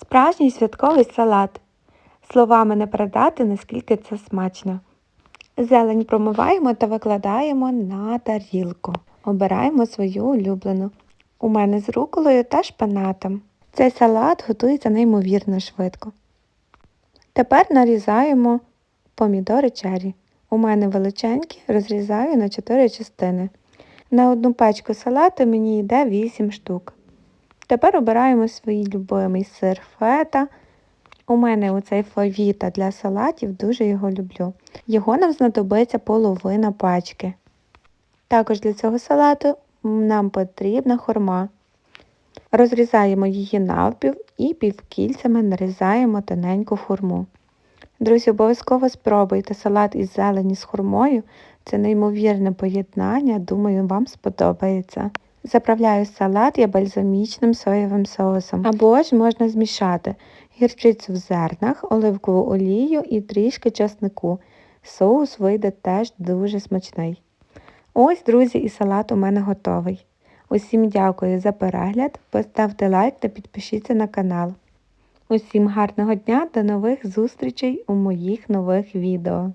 Справжній святковий салат. Словами не передати, наскільки це смачно. Зелень промиваємо та викладаємо на тарілку. Обираємо свою улюблену. У мене з руколою та шпинатом. Цей салат готується неймовірно швидко. Тепер нарізаємо помідори чері. У мене величенькі, розрізаю на 4 частини. На одну пачку салату мені йде 8 штук. Тепер обираємо свій любимий сир фета. У мене оцей фавіта для салатів, дуже його люблю. Його нам знадобиться половина пачки. Також для цього салату нам потрібна хурма. Розрізаємо її навпів і півкільцями нарізаємо тоненьку хурму. Друзі, обов'язково спробуйте салат із зелені з хурмою. Це неймовірне поєднання, думаю, вам сподобається. Заправляю салат я бальзамічним соєвим соусом. Або ж можна змішати гірчицю в зернах, оливкову олію і трішки часнику. Соус вийде теж дуже смачний. Ось, друзі, і салат у мене готовий. Усім дякую за перегляд, поставте лайк та підпишіться на канал. Усім гарного дня та нових зустрічей у моїх нових відео.